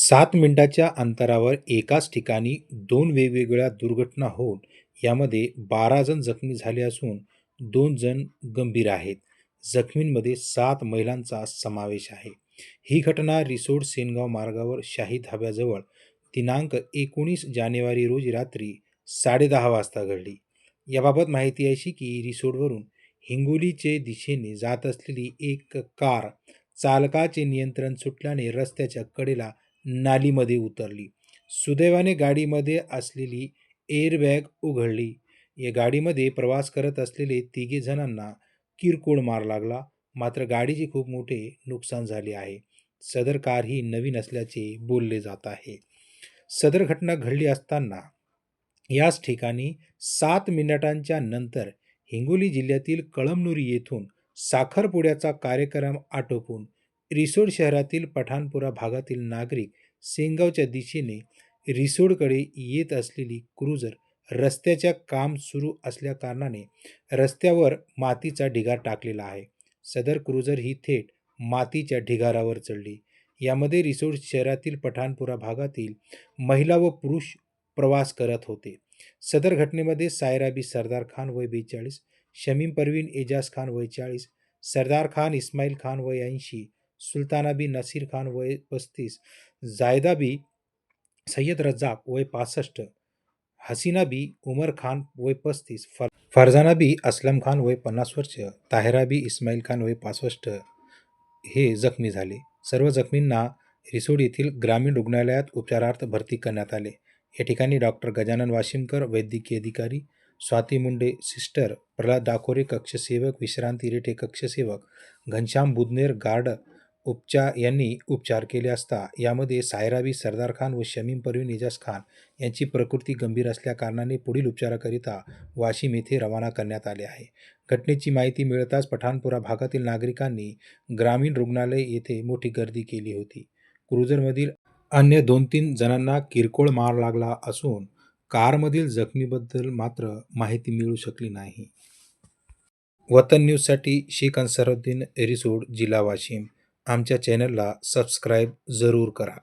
सात मिनिटाच्या अंतरावर एकाच ठिकाणी दोन वेगवेगळ्या दुर्घटना होऊन यामध्ये बारा जण जखमी झाले असून दोन जण गंभीर आहेत. जखमींमध्ये सात महिलांचा समावेश आहे. ही घटना रिसोड सेनगाव मार्गावर शाही धाब्याजवळ दिनांक एकोणीस जानेवारी रोजी रात्री साडेदहा वाजता घडली. याबाबत माहिती अशी की रिसोडवरून हिंगोलीचे दिशेने जात असलेली एक कार चालकाचे नियंत्रण सुटल्याने रस्त्याच्या कडेला नालीमध्ये उतरली. सुदैवाने गाडीमध्ये असलेली एअरबॅग उघडली. या गाडीमध्ये प्रवास करत असलेले तिघे जणांना किरकोळ मार लागला. मात्र गाडीचे खूप मोठे नुकसान झाले आहे. सदर कार ही नवीन असल्याचे बोलले जात आहे. सदर घटना घडली असताना याच ठिकाणी सात मिनिटांच्या नंतर हिंगोली जिल्ह्यातील कळमनुरी येथून साखरपुड्याचा कार्यक्रम आटोपून रिसोड शहरातील पठाणपुरा भागातील नागरिक सेनगावच्या दिशेने रिसोडकडे येत असलेली क्रुझर रस्त्याच्या काम सुरू असल्याकारणाने रस्त्यावर मातीचा ढिगार टाकलेला आहे. सदर क्रुझर ही थेट मातीच्या ढिगारावर चढली. यामध्ये रिसोड शहरातील पठाणपुरा भागातील महिला व पुरुष प्रवास करत होते. सदर घटनेमध्ये सायराबी सरदार खान वय बेचाळीस, शमीम परवीन एजाज खान वय चाळीस, सरदार खान इस्माईल खान वय ऐंशी, सुलतानाबी नसीर खान वय पस्तीस, जायदाबी सय्यद रज्जाक वय पासष्ट, हसीनाबी उमर खान वय पस्तीस, फर फरजानाबी असलम खान वय पन्नास वर्ष, ताहेराबी इस्माईल खान वय पासष्ट हे जखमी झाले. सर्व जखमींना रिसोड येथील ग्रामीण रुग्णालयात उपचारार्थ भरती करण्यात आले. या ठिकाणी डॉक्टर गजानन वाशिमकर वैद्यकीय अधिकारी, स्वाती मुंडे सिस्टर, प्रल्हाद दाकोरे कक्षसेवक, विश्रांती रेटे कक्षसेवक, घनश्याम बुदनेर गार्ड उपचार यांनी उपचार केले असता यामध्ये सायराबी सरदार खान व शमीम परवीन एजाज खान यांची प्रकृती गंभीर असल्याकारणाने पुढील उपचाराकरिता वाशिम येथे रवाना करण्यात आले आहे. घटनेची माहिती मिळताच पठाणपुरा भागातील नागरिकांनी ग्रामीण रुग्णालय येथे मोठी गर्दी केली होती. क्रुझरमधील अन्य दोन तीन जणांना किरकोळ मार लागला असून कारमधील जखमीबद्दल मात्र माहिती मिळू शकली नाही. वतन न्यूजसाठी शेख अन्सारुद्दीन रिसोड, जिल्हा वाशिम आमच्या चॅनलला सबस्क्राईब जरूर करा.